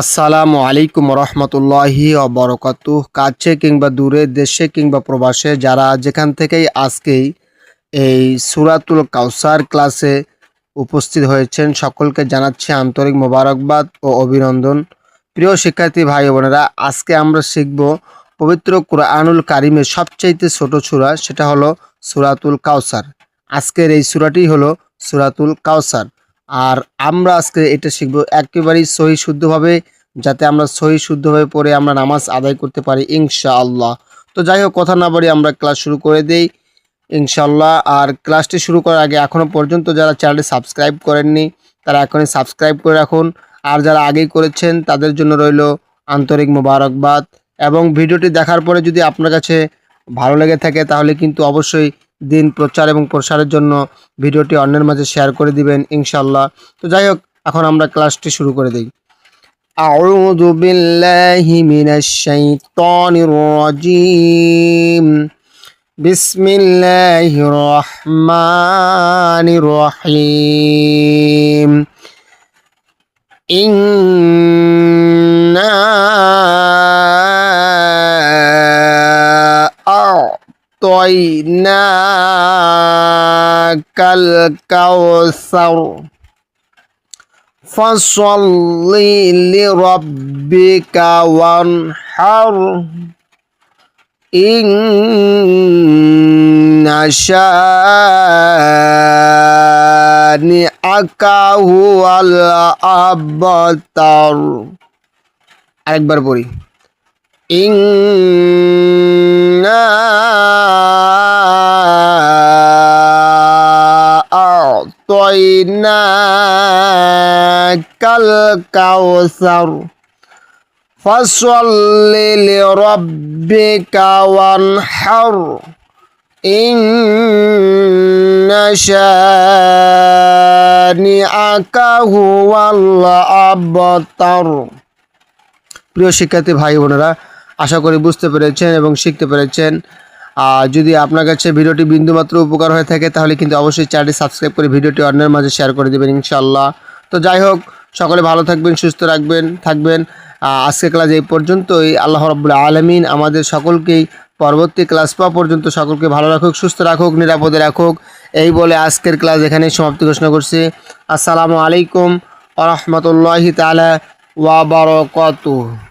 আসসালামু আলাইকুম রহমতুল্লাহি বরকাতু কাছে কিংবা দূরে, দেশে কিংবা প্রবাসে, যারা যেখান থেকেই আজকেই এই সুরাতুল কাউসার ক্লাসে উপস্থিত হয়েছেন, সকলকে জানাচ্ছি আন্তরিক মোবারকবাদ ও অভিনন্দন। প্রিয় শিক্ষার্থী ভাই বোনেরা, আজকে আমরা শিখব পবিত্র কুরআনুল কারিমের সবচাইতে ছোট সূরা, সেটা হলো সুরাতুল কাউসার। আজকের এই সূরাটি হলো সুরাতুল কাউসার। আর আমরা আজকে এটা শিখব একেবারেই সহি শুদ্ধভাবে, যাতে আমরা সহি শুদ্ধভাবে পড়ে আমরা নামাজ আদায় করতে পারি ইনশাআল্লাহ। তো যাই হোক, কথা না বলি আমরা ক্লাস শুরু করে দেই ইনশাল্লাহ আর ক্লাসটি শুরু করার আগে এখনও পর্যন্ত যারা চ্যানেলটি সাবস্ক্রাইব করেননি, তারা এখনই সাবস্ক্রাইব করে রাখুন। আর যারা আগেই করেছেন, তাদের জন্য রইল আন্তরিক মোবারকবাদ। এবং ভিডিওটি দেখার পরে যদি আপনার কাছে ভালো লেগে থাকে, তাহলে কিন্তু অবশ্যই দিন প্রচার এবং প্রসারের জন্য ভিডিওটি অন্যের মাঝে শেয়ার করে দিবেন ইনশাল্লাহ তো যাই হোক এখন আমরা ক্লাসটি শুরু করে দিই أعوذ بالله من الشيطان الرجيم بسم الله الرحمن الرحيم إنا أعطيناك الكوثر فصل لربك وانحر إن شانئك هو الأبتر আরেকবার পড়ি إنا أعطيناك الكوثر فصل لربك وانحر إن شانئك هو الأبتر প্রিয় শিক্ষার্থী ভাই বোনেরা আশা করি বুঝতে পেরেছেন এবং শিখতে পেরেছেন আর যদি আপনার কাছে ভিডিওটি বিন্দুমাত্র উপকার হয়ে থাকে তাহলে কিন্তু অবশ্যই চ্যানেলটি সাবস্ক্রাইব করে ভিডিওটি অন্যের মাঝে শেয়ার করে দেবেন ইনশাল্লাহ তো যাই হোক সকলে ভালো থাকবেন সুস্থ রাখবেন থাকবেন। আহ, আজকের ক্লাস এই পর্যন্তই। আল্লাহ রব্বুল আলমিন আমাদের সকলকেই পরবর্তী ক্লাস পাওয়া পর্যন্ত সকলকে ভালো রাখুক সুস্থ রাখুক নিরাপদে রাখুক। এই বলে আজকের ক্লাস এখানেই সমাপ্তি ঘোষণা করছি। আসসালামু আলাইকুম আ রহমতুল্লাহি তালা ওয়া বারাকাতুহু।